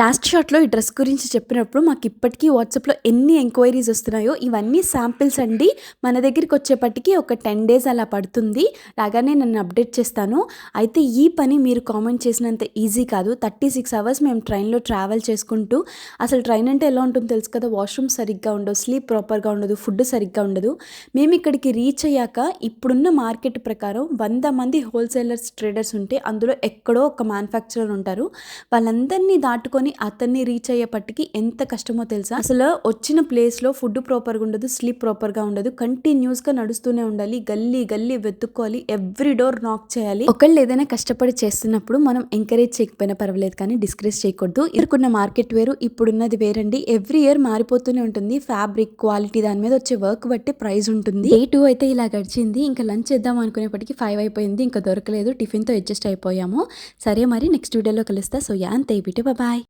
Last షాట్లో ఈ dress గురించి చెప్పినప్పుడు మాకు ఇప్పటికీ వాట్సాప్లో ఎన్ని ఎంక్వైరీస్ వస్తున్నాయో ఇవన్నీ శాంపిల్స్ అండి. మన దగ్గరికి వచ్చేపటికి ఒక టెన్ డేస్ అలా పడుతుంది. రాగానే నన్ను అప్డేట్ చేస్తాను. అయితే ఈ పని మీరు కామెంట్ చేసినంత ఈజీ కాదు. థర్టీ సిక్స్ అవర్స్ మేము ట్రైన్లో ట్రావెల్ చేసుకుంటూ అసలు ట్రైన్ అంటే ఎలా ఉంటుందో తెలుసు కదా వాష్రూమ్ సరిగ్గా ఉండదు స్లీప్ ప్రాపర్గా ఉండదు ఫుడ్ సరిగ్గా ఉండదు. మేము ఇక్కడికి రీచ్ అయ్యాక ఇప్పుడున్న మార్కెట్ ప్రకారం వంద మంది హోల్సేలర్స్ ట్రేడర్స్ ఉంటే అందులో ఎక్కడో ఒక మ్యానుఫ్యాక్చరర్ ఉంటారు. వాళ్ళందరినీ దాటుకొని అతన్ని రీచ్ అయ్యేపటికి ఎంత కష్టమో తెలుసా? అసలు వచ్చిన ప్లేస్లో ఫుడ్ ప్రాపర్గా ఉండదు స్లీప్ ప్రాపర్గా ఉండదు. కంటిన్యూస్గా నడుస్తూనే ఉండాలి. గల్లీ గల్లీ వెతుక్కోవాలి. ఎవ్రీ డోర్ నాక్ చేయాలి. ఒకళ్ళు ఏదైనా కష్టపడి చేస్తున్నప్పుడు మనం ఎంకరేజ్ చేయకపోయినా పర్వాలేదు కానీ డిస్కరేజ్ చేయకూడదు. ఇరుకున్న మార్కెట్ వేరు ఇప్పుడున్నది వేరండి. ఎవ్రీ ఇయర్ మారిపోతూనే ఉంటుంది. ఫ్యాబ్రిక్ క్వాలిటీ దాని మీద వచ్చే వర్క్ బట్టి ప్రైస్ ఉంటుంది. డే టూ అయితే ఇలా గడిచింది. ఇంకా లంచ్ చేద్దాం అనుకునేప్పటికీ ఫైవ్ అయిపోయింది. ఇంకా దొరకలేదు. టిఫిన్తో అడ్జస్ట్ అయిపోయాము. సరే మరి నెక్స్ట్ వీడియోలో కలుస్తా. సో యాన్ అంతే. బాయ్